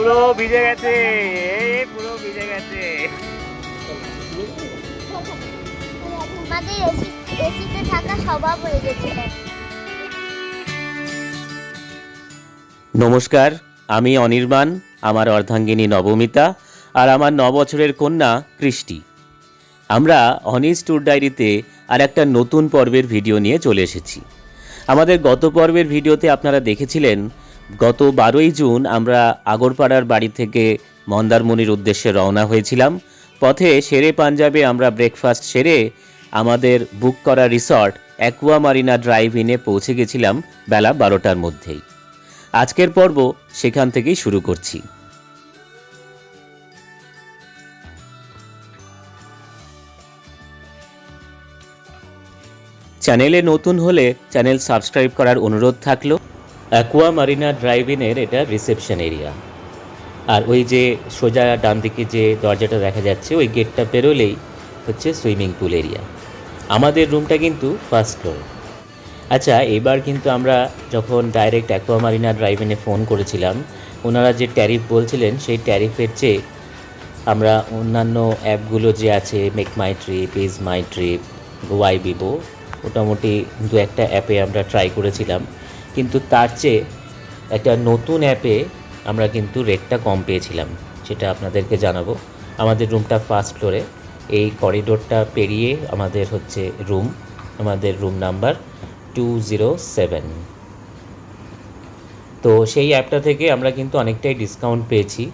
পুরো ভিজে গেছে এই পুরো ভিজে গেছে। আমাদের এসিতে থাকা স্বভাব হয়ে গেছিল নমস্কার আমি অনির্বাণ আমার অর্ধাঙ্গিনী নবমিতা আর আমার ন বছরের কন্যা কৃষ্টি। আমরা অনিস ট্যুর ডায়েরিতে আর একটা নতুন পর্বের ভিডিও নিয়ে চলে এসেছি। আমাদের গত পর্বের ভিডিওতে আপনারা দেখেছিলেন গত বারোই জুন আমরা আগরপাড়ার বাড়ি থেকে মন্দারমণির উদ্দেশ্যে রওনা হয়েছিলাম। পথে সেরে পাঞ্জাবে আমরা ব্রেকফাস্ট সেরে আমাদের বুক করা রিসর্ট অ্যাকুয়া মারিনা ড্রাইভ ইনে পৌঁছে গেছিলাম বেলা বারোটার মধ্যেই। আজকের পর্ব সেখান থেকেই শুরু করছি। চ্যানেলে নতুন হলে চ্যানেল সাবস্ক্রাইব করার অনুরোধ থাকল। অ্যাকুয়া মারিনা ড্রাইভ ইনের এটা রিসেপশন এরিয়া আর ওই যে সোজা ডান দিকে যে দরজাটা দেখা যাচ্ছে, ওই গেটটা পেরোলেই হচ্ছে সুইমিং পুল এরিয়া আমাদের রুমটা কিন্তু ফার্স্ট ফ্লোর আচ্ছা এবার কিন্তু আমরা যখন ডাইরেক্ট অ্যাকোয়ামারিনা ড্রাইভেনে ফোন করেছিলাম, ওনারা যে ট্যারিফ বলছিলেন, সেই ট্যারিফের চেয়ে আমরা অন্যান্য অ্যাপগুলো যে আছে make my trip is my trip Goibibo মোটামুটি দু একটা অ্যাপে আমরা ট্রাই করেছিলাম। কিন্তু তার চেয়ে একটা নতুন অ্যাপে আমরা কিন্তু রেটটা কম পেয়েছিলাম, সেটা আপনাদেরকে জানাব। আমাদের রুমটা ফার্স্ট ফ্লোরে, এই করিডোরটা পেরিয়ে আমাদের হচ্ছে রুম, আমাদের room number two zero seven. তো সেই অ্যাপটা থেকে আমরা কিন্তু অনেকটাই ডিসকাউন্ট পেয়েছি,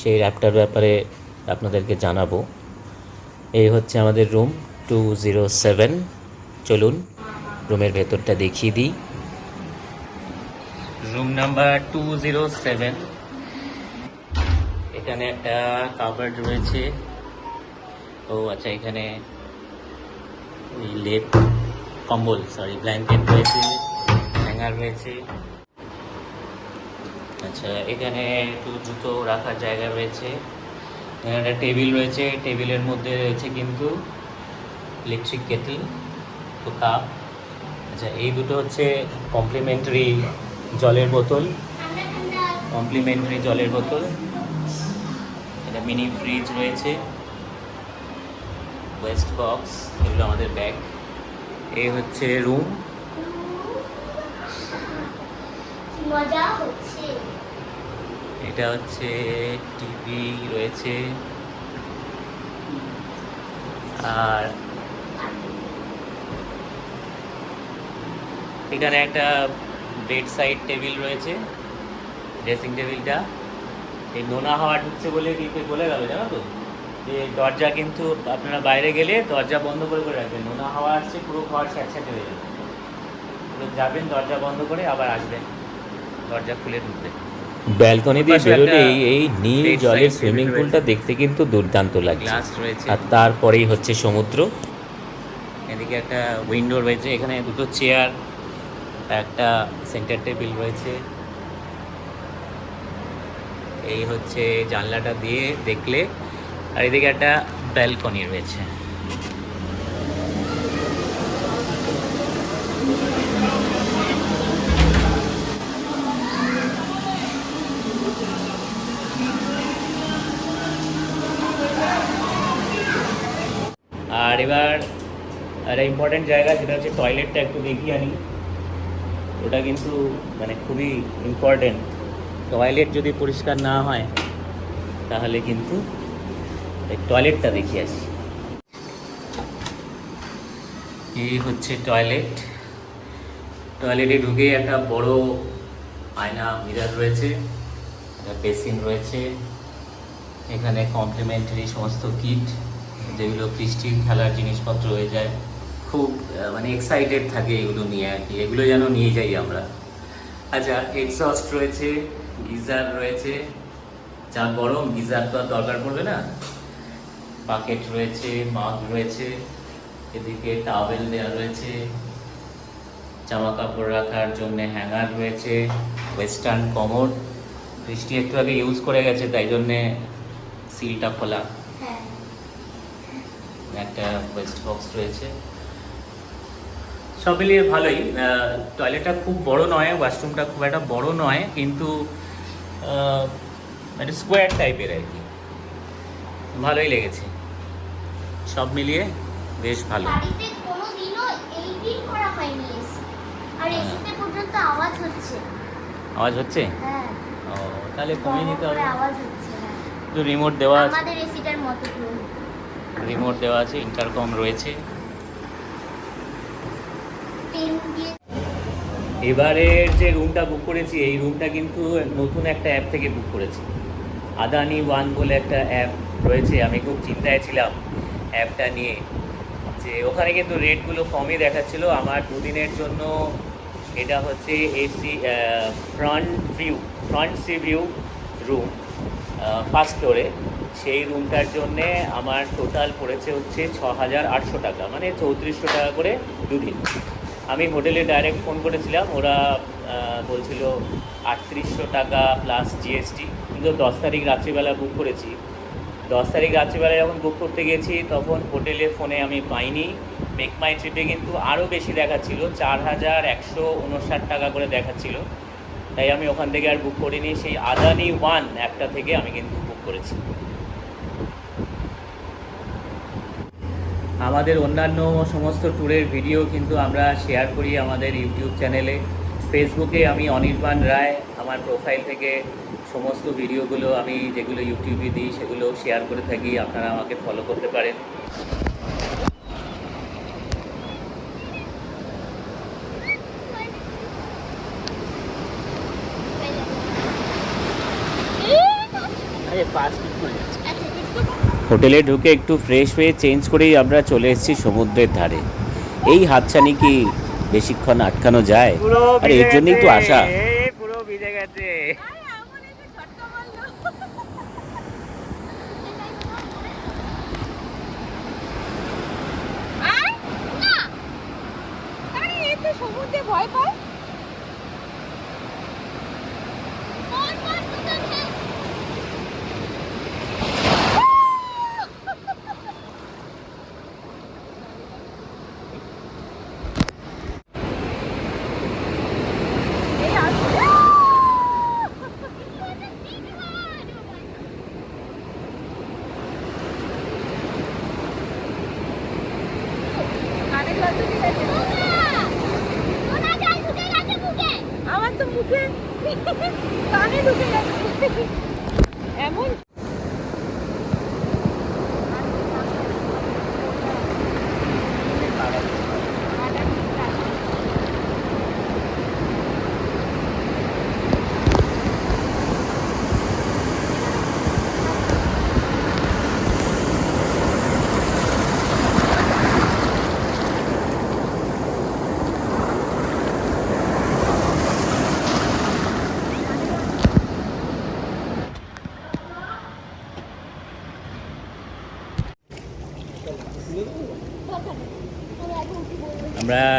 সেই অ্যাপটার ব্যাপারে আপনাদেরকে জানাব। এই হচ্ছে আমাদের রুম টু জিরো সেভেন, চলুন রুমের ভেতরটা দেখিয়ে দিই। নাম্বার টু জিরো সেভেন এখানে একটা কাভার্ড রয়েছে। ও আচ্ছা এখানে লেপ কম্বল সরি ব্ল্যাঙ্কেট রয়েছে হ্যাঙ্গার রয়েছে। আচ্ছা এখানে একটু জুতো রাখার জায়গা রয়েছে। এখানে একটা টেবিল রয়েছে টেবিলের মধ্যে রয়েছে কিন্তু ইলেকট্রিক কেটল তো কাপ আচ্ছা এই দুটো হচ্ছে কমপ্লিমেন্টারি জলের বোতল কমপ্লিমেন্টারি জলের বোতল এটা মিনি ফ্রিজ রয়েছে ওয়েস্ট বক্স এগুলো আমাদের ব্যাগ এই হচ্ছে রুম মজা হচ্ছে। এটা হচ্ছে টিভি রয়েছে আর এখানে একটা বেড সাইড টেবিল রয়েছে ড্রেসিং টেবিলটা। এই নোনা হাওয়া ঢুকছে বলে কি বলে গেল জানো তো? যে দরজা কিন্তু আপনারা বাইরে গেলে দরজা বন্ধ করে করে রাখবেন। নোনা হাওয়া আসছে পুরো ঘর স্যাঁতস্যাঁতে হয়ে যাবে। যাবেন দরজা বন্ধ করে আবার আসবেন দরজা খুলে ঢুকবেন। ব্যালকনি দিয়ে বেরোলেই এই নীল জলের সুইমিং পুলটা দেখতে কিন্তু দুর্দান্ত রয়েছে। আর তারপরেই হচ্ছে সমুদ্র। এদিকে একটা উইন্ডো রয়েছে এখানে দুটো চেয়ার একটা সেন্টার টেবিল রয়েছে। এই হচ্ছে জানলাটা দিয়ে দেখলে। আর এদিকে একটা ব্যালকনি রয়েছে। আর এবার একটা ইম্পর্টেন্ট জায়গা সেটা হচ্ছে টয়লেটটা একটু দেখিয়ে আনি। ওটা কিন্তু মানে খুবই ইম্পর্টেন্ট টয়লেট যদি পরিষ্কার না হয়, তাহলে কিন্তু টয়লেটটা দেখিয়ে আসি এই হচ্ছে টয়লেট? টয়লেটে ঢুকে একটা বড় আয়না মিরার রয়েছে, একটা বেসিন রয়েছে, এখানে কমপ্লিমেন্টারি সমস্ত কিট যেগুলো বৃষ্টির খেলার জিনিসপত্র হয়ে যায়। খুব মানে এক্সাইটেড থাকে এগুলো নিয়ে আর কি। এগুলো যেন নিয়ে যাই আমরা। আচ্ছা এক্সস্ট রয়েছে গিজার রয়েছে যা গরম গিজার তো আর দরকার পড়বে না। বাকেট রয়েছে মাগ রয়েছে এদিকে টাওয়েল দেওয়া রয়েছে জামা কাপড় রাখার জন্য হ্যাঙ্গার রয়েছে ওয়েস্টার্ন কমোড বৃষ্টি একটু আগে ইউজ করে গেছে তাই জন্যে সিলটা খোলা। হ্যাঁ। একটা ওয়েস্ট বক্স রয়েছে। সব মিলিয়ে ভালোই। টয়লেটটা খুব বড় নয় ওয়াশরুমটা খুব একটা বড় নয় কিন্তু মানে স্কোয়ার টাইপের আর কি। ভালোই লেগেছে। সব মিলিয়ে বেশ ভালো। আওয়াজ হচ্ছে। আওয়াজ হচ্ছে? হ্যাঁ। ও তাহলে কমিয়ে নিতে হবে। হচ্ছে হ্যাঁ। একটু রিমোট দেওয়া আছে। আমাদের এসিটার মতো রিমোট দেওয়া আছে ইন্টারকম রয়েছে। এবারের যে রুমটা বুক করেছি, এই রুমটা কিন্তু নতুন একটা অ্যাপ থেকে বুক করেছি। আদানি ওয়ান বলে একটা অ্যাপ রয়েছে, আমি খুব চিন্তায় ছিলাম অ্যাপটা নিয়ে। যে ওখানে কিন্তু রেটগুলো কমই দেখাচ্ছিল। আমার দুদিনের জন্য এটা হচ্ছে AC front view front sea view room first ফ্লোরে সেই রুমটার জন্যে আমার টোটাল পড়েছে হচ্ছে ছ হাজার আটশো টাকা মানে চৌত্রিশশো টাকা করে দুদিন। আমি হোটেলে ডাইরেক্ট ফোন করেছিলাম, ওরা বলছিল আটত্রিশশো টাকা প্লাস জিএসটি কিন্তু দশ তারিখ রাত্রিবেলা বুক করেছি। দশ তারিখ রাত্রিবেলা যখন বুক করতে গেছি, তখন হোটেলে ফোনে আমি পাইনি। মেক মাই ট্রিপে কিন্তু আরও বেশি দেখাচ্ছিল, চার হাজার একশো উনষাট টাকা করে দেখাচ্ছিল। তাই আমি ওখান থেকে আর বুক করিনি। সেই আদানি ওয়ান অ্যাপটা থেকে আমি কিন্তু বুক করেছি। আমাদের অন্যান্য সমস্ত ট্যুরের ভিডিও কিন্তু আমরা শেয়ার করি আমাদের ইউটিউব চ্যানেলে ফেসবুকে আমি অনির্বাণ রায়, আমার প্রোফাইল থেকে সমস্ত ভিডিওগুলো আমি যেগুলো ইউটিউবে দিই, সেগুলো শেয়ার করে থাকি। আপনারা আমাকে ফলো করতে পারেন। হোটেলে ঢুকে একটু ফ্রেশ হয়ে চেঞ্জ করেই আমরা চলে এসেছি সমুদ্রের ধারে। এই হাতছানি কি বেশিক্ষণ আটকানো যায়? আর এর জন্যই তো আশা। পুরো ভিজে গেছে সমুদ্রে ভয় পায় কোন কোন দুটো খেয়ে এই আসছে কানে জল ঢুকে গেছে ওনা জল ঢুকে গেছে মুখে আমার তো মুখে কানে ঢুকে গেছে। এমন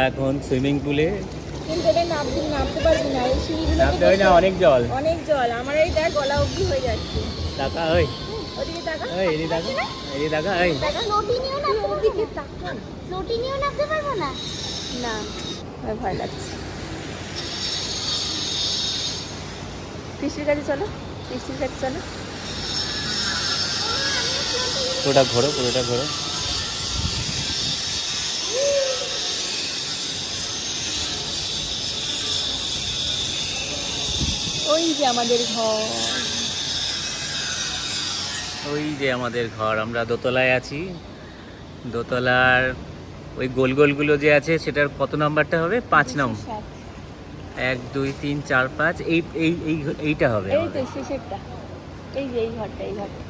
এখন সুইমিং পুলে। নামতে না হয় অনেক জল। অনেক জল আমার এই দেখ গলা অবধি হয়ে যাচ্ছে। টাকা ওই। না? ভয় লাগছে। পিসির কাছে চলো পিসির কাছে চলো। পুরোটা ঘোরো পুরোটা ঘোরো। ওই যে আমাদের ঘর। ওই যে আমাদের ঘর আমরা দোতলায় আছি। দোতলার ওই গোল গোলগুলো যে আছে সেটার কত নাম্বারটা হবে? পাঁচ নম্বর এক দুই তিন চার পাঁচ এই এই এই এইটা হবে এই তো শেষেরটা। এই যে এই ঘরটা এই ঘরটা।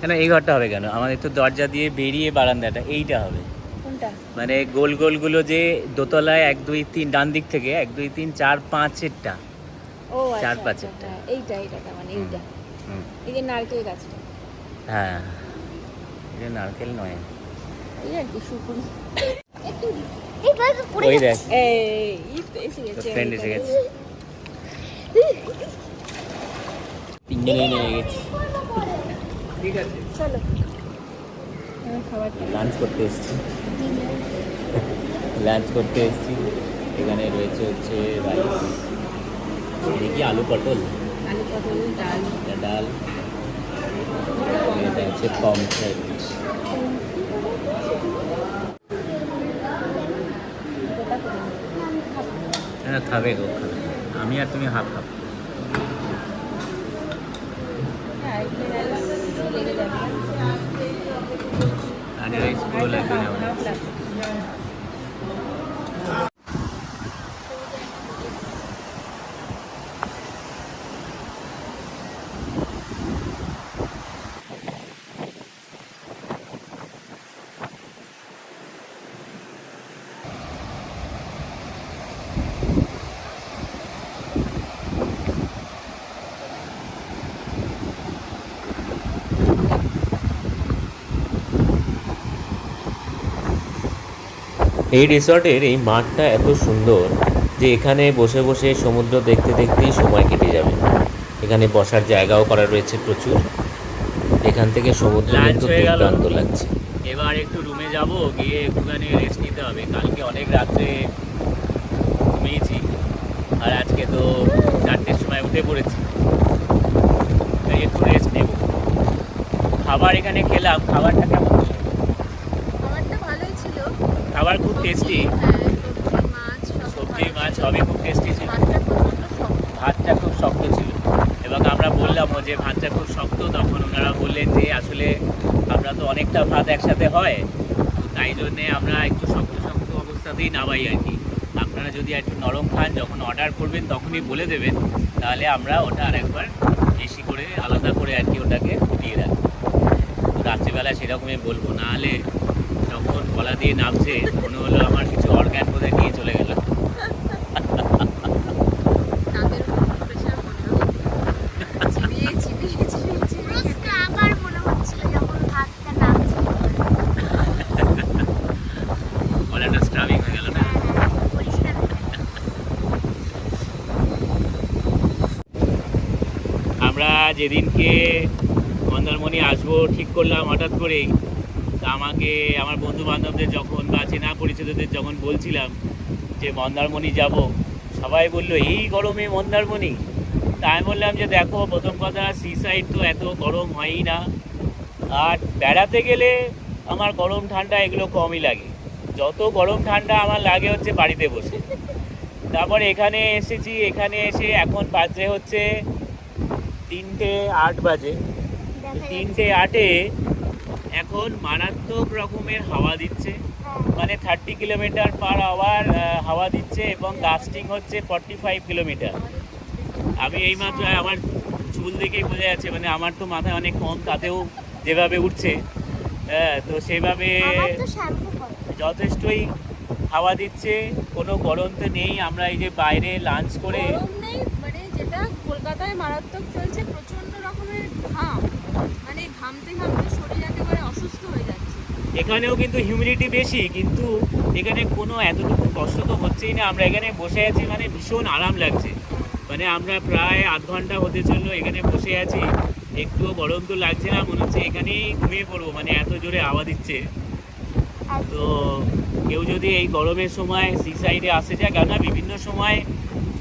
কেন এই ঘরটা হবে কেন? আমাদের তো দরজা দিয়ে বেরিয়ে বারান্দাটা এইটা হবে। কোনটা? মানে গোল গোলগুলো যে দোতলায় এক দুই তিন ডান দিক থেকে এক দুই তিন চার পাঁচেরটা। ও আচ্ছা, চার আচ্ছা, পাঁচেরটা। হ্যাঁ, এইটা এইটা তার মানে এইটা। হুম, এই যে নারকেল গাছটা। হ্যাঁ এটা নারকেল নয়। এই আর কি ওই দেখ। গেছে ফ্রেন্ড এসে গেছে। তিনজনে নেমে গেছি। ঠিক আছে। চলো। লাঞ্চ করতে এসেছি। লাঞ্চ করতে এসেছি। এখানে রয়েছে হচ্ছে রাইস দেখি আলু পটল আলু পটল ডাল এটা ডাল এটা হচ্ছে পমফ্রেট গোটা করে নেব। হ্যাঁ খাবে গো খাবে আমি আর তুমি হাফ হাফ হ্যাঁ এগুলো রাইস লেগে যাবে আর রাইস পুরো লাগবে না এই রিসর্টের এই মাঠটা এত সুন্দর যে এখানে বসে বসে সমুদ্র দেখতে দেখতেই সময় কেটে যাবে। এখানে বসার জায়গাও করা রয়েছে প্রচুর। এখান থেকে সমুদ্র কিন্তু। দুর্দান্ত লাগছে। এবার একটু রুমে যাব গিয়ে একটুখানি রেস্ট নিতে হবে। কালকে অনেক রাত্রে ঘুমিয়েছি আর আজকে তো চারটের সময় উঠে পড়েছি। তাই একটু রেস্ট নেব। খাবার এখানে খেলাম? খাবারটা ভালোই ছিল খাবার খুব টেস্টি হ্যাঁ সবজি মাছ। সবই খুব টেস্টি ছিল। ভাতটা খুব শক্ত ছিল। এবং আমরা বললাম যে ভাতটা খুব শক্ত তখন ওনারা বললেন যে আসলে আমরা তো অনেকটা ভাত একসাথে হয়। তাই জন্যে আমরা একটু শক্ত শক্ত অবস্থাতেই নামাই আর কি। আপনারা যদি একটু নরম খান যখন অর্ডার করবেন তখনই বলে দেবেন। তাহলে আমরা ওটা আরেকবার বেশি করে আলাদা করে আর কি ওটাকে ফুটিয়ে রাখব। রাত্রিবেলা সেরকমই বলব। নাহলে যখন গলা দিয়ে নামছে মনে হলো আমার কিছু অর্গ্যান বোধহয় নিয়ে চলে গেল। আমরা যেদিনকে মন্দারমণি আসব ঠিক করলাম হঠাৎ করেই। আমাকে আমার বন্ধু বান্ধবদের যখন বা চেনা পরিচিতদের যখন বলছিলাম যে মন্দারমণি যাব সবাই বলল এই গরমে মন্দারমণি? তা আমি বললাম যে দেখো প্রথম কথা সি সাইড তো এত গরম হয়ই না। আর বেড়াতে গেলে আমার গরম ঠান্ডা এগুলো কমই লাগে। যত গরম ঠান্ডা আমার লাগে হচ্ছে বাড়িতে বসে। তারপর এখানে এসেছি এখানে এসে এখন বাজে হচ্ছে তিনটে আট বাজে। তিনটে আটে এখন মারাত্মক রকমের হাওয়া দিচ্ছে। মানে থার্টি কিলোমিটার পার আওয়ার হাওয়া দিচ্ছে এবং গাস্টিং হচ্ছে ফর্টি ফাইভ কিলোমিটার আমি এই এইমাত্র আমার চুল দেখেই বোঝা যাচ্ছে মানে আমার তো মাথায় অনেক কম তাতেও যেভাবে উঠছে হ্যাঁ তো সেভাবে যথেষ্টই হাওয়া দিচ্ছে কোনো গরম তো নেই আমরা এই যে বাইরে লাঞ্চ করে মানে যেটা কলকাতায় মারাত্মক চলছে প্রচণ্ড রকমের ঘাম। মানে ঘামতে ঘামতে শরীর এখানেও কিন্তু হিউমিডিটি বেশি, কিন্তু এখানে কোনো এতটুকু কষ্ট তো হচ্ছেই না। আমরা এখানে বসে আছি মানে ভীষণ আরাম লাগছে। মানে আমরা প্রায় আধ ঘণ্টা হতে চলল এখানে বসে আছি। একটুও গরম তো লাগছে না, মনে হচ্ছে এখানেই ঘুমিয়ে পড়ব মানে এত জোরে হাওয়া দিচ্ছে। তো কেউ যদি এই গরমের সময় সি সাইডে আসে যায়, কেননা বিভিন্ন সময়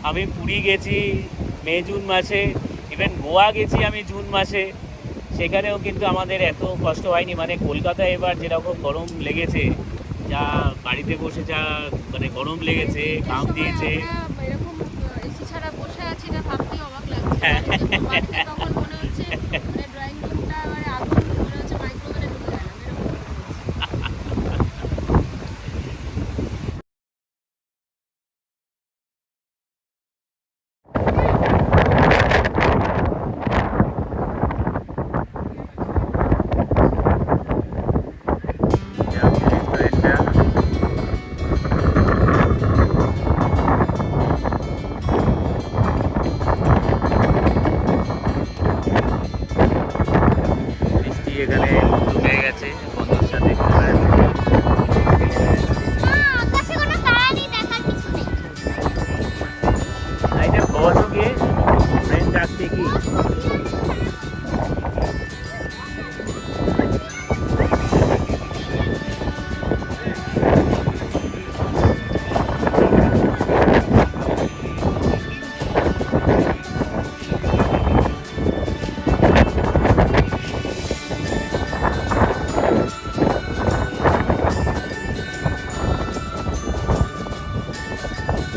আমি পুরী গেছি, মে, জুন মাসে ইভেন গোয়া গেছি আমি জুন মাসে। সেখানেও কিন্তু আমাদের এত কষ্ট হয়নি। মানে কলকাতায় এবার যেরকম গরম লেগেছে যা বাড়িতে বসে যা মানে গরম লেগেছে ঘাম দিয়েছে। হ্যাঁ এরকম এসি ছাড়া বসে আছি না ভাবতেই অবাক লাগছে।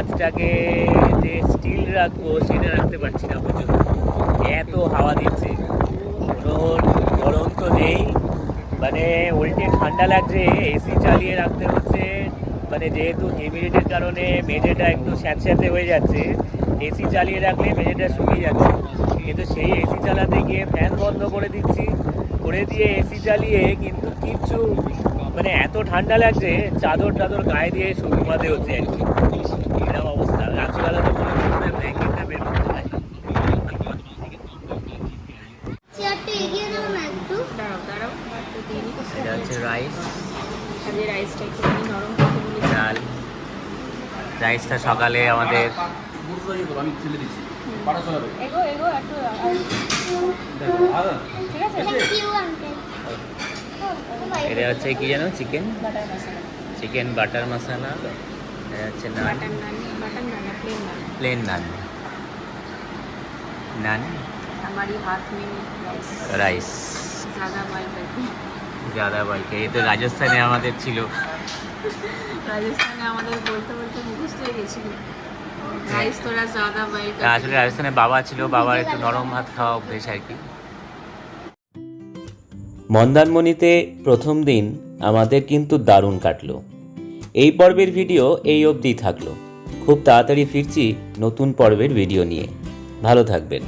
হাতটাকে যে স্টিল রাখব, সেটা রাখতে পারছি না পর্যন্ত এত হাওয়া দিচ্ছে। কোনো গরম তো নেই। মানে উল্টে ঠান্ডা লাগছে এসি চালিয়ে রাখতে হচ্ছে। মানে যেহেতু হিউমিডিটির কারণে মেঝেটা একটু স্যাঁতস্যাঁতে হয়ে যাচ্ছে এসি চালিয়ে রাখলে মেঝেটা শুকিয়ে যাচ্ছে। কিন্তু সেই এসি চালাতে গিয়ে ফ্যান বন্ধ করে দিচ্ছি। করে দিয়ে এসি চালিয়ে কিন্তু কিচ্ছু মানে এত ঠান্ডা লাগছে চাদর টাদর গায়ে দিয়ে ঘুমাতে হচ্ছে আর কি এরকম অবস্থা রাত্রিবেলা তো মনে হচ্ছে ব্ল্যাঙ্কেটটা বের করতে হয় চেয়ারটা এগিয়ে দাও না একটু দাঁড়াও দাঁড়াও একটু দিয়ে নিই। এটা হচ্ছে রাইস আজকে রাইসটা একটুখানি নরম করতে বলেছি ডাল রাইসটা সকালে আমাদের আমি ছেলে দিচ্ছি পাটা সরাবে এগো এগো একটু আর- ঠিক আছে থ্যাংক ইউ আঙ্কেল এটা হচ্ছে কি জানো chicken butter masala chicken butter masala এটা হচ্ছে naan butter naan butter naan plain naan plain naan naan हमारी हाथ में राइस রাইস ज़्यादा बॉईल करके জাদা বলকে এই তো রাজস্থানে আমাদের ছিল আসলে রাজস্থানে বাবা ছিল বাবার একটু নরম ভাত খাওয়া অভ্যেস আর কি। মন্দারমণিতে প্রথম দিন আমাদের কিন্তু দারুণ কাটলো। এই পর্বের ভিডিও এই অবধি থাকল। খুব তাড়াতাড়ি ফিরছি নতুন পর্বের ভিডিও নিয়ে। ভালো থাকবেন।